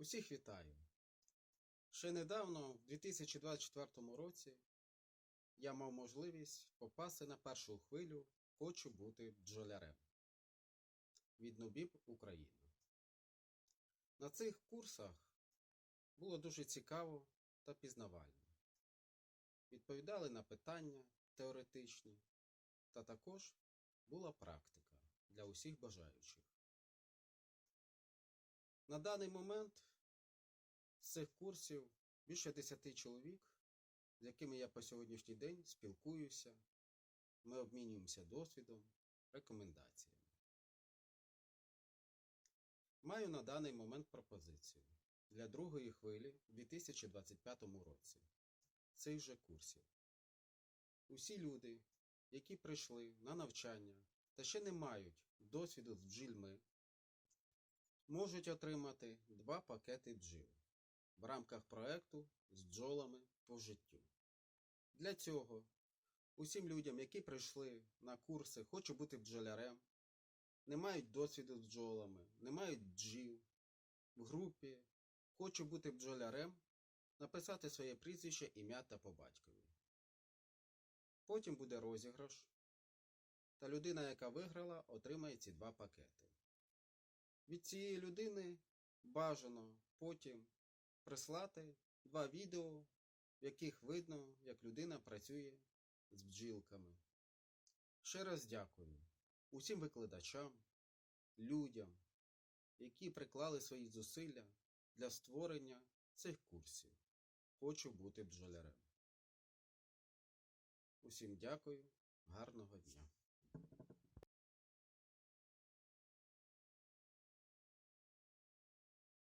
Усіх вітаю! Ще недавно, в 2024 році, я мав можливість попасти на першу хвилю Хочу бути бджолярем від Нубіб Україна. На цих курсах було дуже цікаво та пізнавально. Відповідали на питання теоретичні, та також була практика для усіх бажаючих. На даний момент з цих курсів більше 10 чоловік, з якими я по сьогоднішній день спілкуюся, ми обмінюємося досвідом, рекомендаціями. Маю на даний момент пропозицію для другої хвилі у 2025 році цих же курсів. Усі люди, які прийшли на навчання та ще не мають досвіду з бджільми, можуть отримати два пакети бджіл в рамках проекту з бджолами по життю. Для цього усім людям, які прийшли на курси Хочу бути бджолярем, не мають досвіду з бджолами, не мають бджіл, в групі Хочу бути бджолярем, написати своє прізвище, ім'я та по батькові. Потім буде розіграш, та людина, яка виграла, отримає ці два пакети. Від цієї людини бажано потім прислати два відео, в яких видно, як людина працює з бджілками. Ще раз дякую усім викладачам, людям, які приклали свої зусилля для створення цих курсів. Хочу бути бджолярем. Усім дякую, гарного дня!